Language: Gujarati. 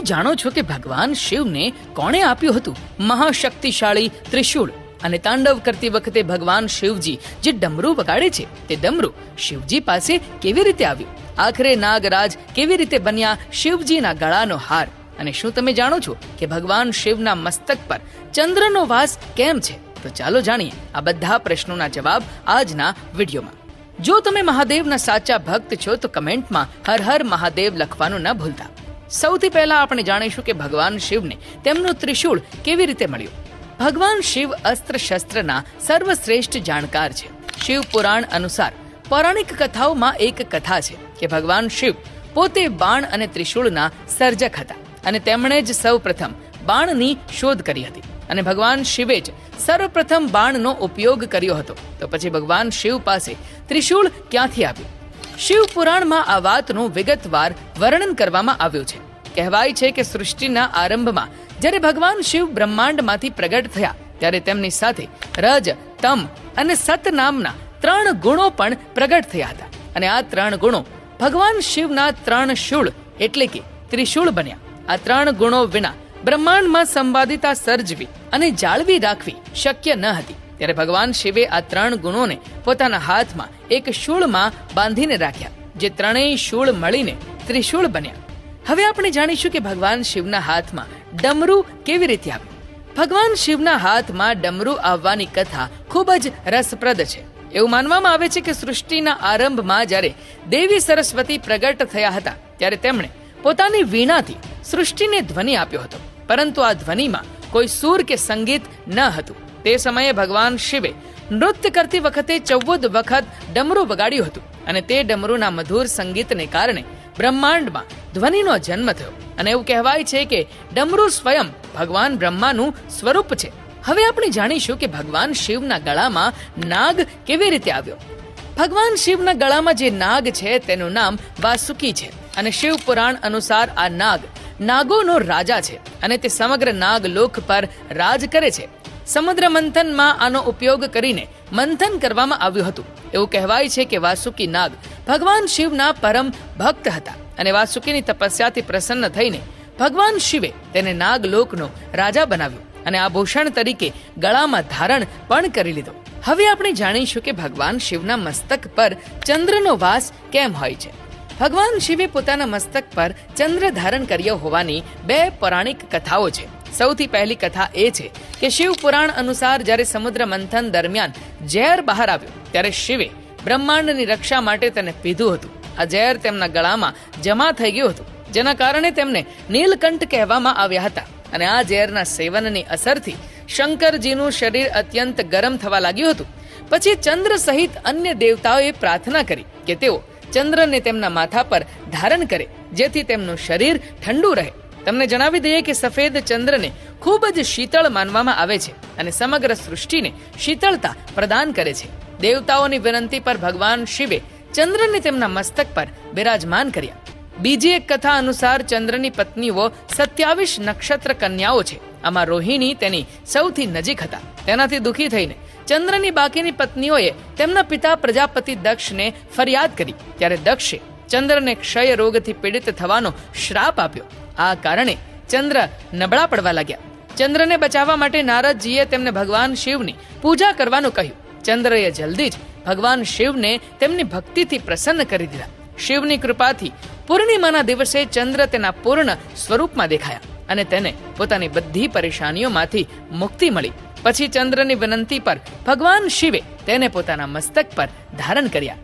જાણો છો કે ભગવાન શિવને કોણે આપ્યું હતું? મહાશક્તિશાળી ત્રિશુળ. અને તાંડવ કરતી વખતે ભગવાન શિવજી જે ડમરું વગાડે છે, તે ડમરું શિવજી પાસે કેવી રીતે આવ્યું? આખરે નાગરાજ કેવી રીતે બન્યા શિવજીના ગળાનો હાર? અને શું તમે જાણો છો કે ભગવાન શિવના મસ્તક પર ચંદ્રનો વાસ કેમ છે? તો ચાલો જાણીએ આ બધા પ્રશ્નોના જવાબ આજના વિડીયોમાં. જો તમે મહાદેવના સાચા ભક્ત છો, તો કમેન્ટમાં હર હર મહાદેવ લખવાનું ન ભૂલતા. સૌથી પહેલા આપણે જાણીશું કે ભગવાન શિવને તેમનું ત્રિશૂળ કેવી રીતે મળ્યું. ભગવાન શિવ અસ્ત્ર શસ્ત્રના સર્વશ્રેષ્ઠ જાણકાર છે. શિવ પુરાણ અનુસાર પૌરાણિક કથાઓમાં એક કથા છે કે ભગવાન શિવ પોતે બાણ અને ત્રિશૂળના સર્જક હતા અને તેમણે જ સૌપ્રથમ બાણની શોધ કરી હતી અને ભગવાન શિવે જ સર્વપ્રથમ બાણનો ઉપયોગ કર્યો હતો. તો પછી ભગવાન શિવ પાસે ત્રિશૂળ ક્યાંથી આવ્યું? શિવ પુરાણમાં આ વાતનું વિગતવાર વર્ણન કરવામાં આવ્યું છે. કહેવાય છે કે સૃષ્ટિના આરંભમાં જ્યારે ભગવાન શિવ બ્રહ્માંડમાંથી પ્રગટ થયા, ત્યારે તેમની સાથે રજ, તમ અને સત નામના ત્રણ ગુણો પણ પ્રગટ થયા હતા. અને આ ત્રણ ગુણો ભગવાન શિવના ત્રણ શૂળ એટલે કે ત્રિશૂળ બન્યા. આ ત્રણ ગુણો વિના બ્રહ્માંડમાં સંવાદિતા સર્જવી અને જાળવી રાખવી શક્ય ન હતી. ત્યારે ભગવાન શિવે આ ત્રણ ગુણોને પોતાના હાથમાં એક શૂળમાં બાંધીને રાખ્યા, જે ત્રણેય શૂળ મળીને ત્રિશૂળ બન્યા. હવે આપણે જાણીશું કે ભગવાન શિવના હાથમાં ડમરુ કેવી રીતે આવ્યું ભગવાન શિવના હાથમાં ડમરુ આવવાની કથા ખૂબ જ રસપ્રદ છે. એવું માનવામાં આવે છે કે સૃષ્ટિના આરંભમાં જ્યારે દેવી સરસ્વતી પ્રગટ થયા હતા, ત્યારે તેમણે પોતાની વીણાથી સૃષ્ટિને ધ્વનિ આપ્યો હતો. પરંતુ આ ધ્વનિમાં કોઈ સૂર કે સંગીત ન હતું. તે સમયે ભગવાન શિવે નૃત્ય કરતી વખતે ચૌદ વખત ડમરું વગાડ્યું હતું અને તે ડમરુના મધુર સંગીતને કારણે બ્રહ્માંડમાં ધ્વનિનો જન્મ થયો. અને એવું કહેવાય છે કે ડમરું સ્વયં ભગવાન બ્રહ્માનું સ્વરૂપ છે. હવે આપણે જાણીશું કે ભગવાન શિવના ગળામાં નાગ કેવી રીતે આવ્યો. ભગવાન શિવના ગળામાં જે નાગ છે તેનું નામ વાસુકી છે અને શિવ પુરાણ અનુસાર આ નાગ નાગોનો રાજા છે અને તે સમગ્ર નાગ લોક પર રાજ કરે છે. સમુદ્ર મંથનમાં આનો ઉપયોગ કરીને મંથન કરવામાં આવ્યું હતું. એવું કહેવાય છે કે વાસુકી નાગ ભગવાન શિવના પરમ ભક્ત હતા અને વાસુકીની તપસ્યાથી પ્રસન્ન થઈને ભગવાન શિવે તેને નાગલોકનો રાજા બનાવ્યો અને આભૂષણ તરીકે ગળામાં ધારણ પણ કરી લીધો. હવે આપણે જાણીશું કે ભગવાન શિવના મસ્તક પર ચંદ્રનો વાસ કેમ હોય છે. ભગવાન શિવે પોતાના મસ્તક પર ચંદ્ર ધારણ કર્યો હોવાની બે પૌરાણિક કથાઓ છે. સૌથી પહેલી કથા એ છે કે શિવ પુરાણ અનુસાર જ્યારે સમુદ્ર મંથન દરમિયાન ઝેર બહાર આવ્યું, ત્યારે શિવે બ્રહ્માંડની રક્ષા માટે તેને પીધું હતું. આ ઝેર તેમના ગળામાં જમા થઈ ગયું હતું, જેના કારણે તેમને નીલકંઠ કહેવામાં આવ્યા હતા. અને આ ઝેરના સેવનની અસરથી શંકરજીનું શરીર અત્યંત ગરમ થવા લાગ્યું હતું. પછી ચંદ્ર સહિત અન્ય દેવતાઓએ પ્રાર્થના કરી કે તેઓ ચંદ્રને તેમના માથા પર ધારણ કરે, જેથી તેમનું શરીર ઠંડુ રહે. તમને જણાવી દઈએ કે સફેદ ચંદ્રને ખૂબ જ શીતળ માનવામાં આવે છે અને સમગ્ર સૃષ્ટિને શીતળતા પ્રદાન કરે છે. દેવતાઓની વિનંતી પર ભગવાન શિવે ચંદ્રને તેમના મસ્તક પર બિરાજમાન કર્યા. બીજી એક કથા અનુસાર ચંદ્રની પત્નીઓ સત્યાવીસ નક્ષત્ર કન્યાઓ છે. આમાં રોહિણી તેની સૌથી નજીક હતા. તેનાથી દુઃખી થઈને ચંદ્રની બાકીની પત્નીઓએ તેમના પિતા પ્રજાપતિ દક્ષને ફરિયાદ કરી. ત્યારે દક્ષે ચંદ્રને ક્ષય રોગથી પીડિત થવાનો શ્રાપ આપ્યો. આ કારણે ચંદ્ર નબળા પડવા લાગ્યા. ચંદ્રને બચાવવા માટે નારદજીએ તેમને ભગવાન શિવની પૂજા કરવાનું કહ્યું. ચંદ્રએ જલ્દી જ ભગવાન શિવને તેમની ભક્તિથી પ્રસન્ન કરી દીધા. શિવની કૃપાથી પૂર્ણિમાના દિવસે ચંદ્ર તેના પૂર્ણ સ્વરૂપમાં દેખાયા અને તેને પોતાની બધી પરેશાનીઓમાંથી મુક્તિ મળી. પછી ચંદ્રની વિનંતી પર ભગવાન શિવે તેને પોતાના મસ્તક પર ધારણ કર્યા.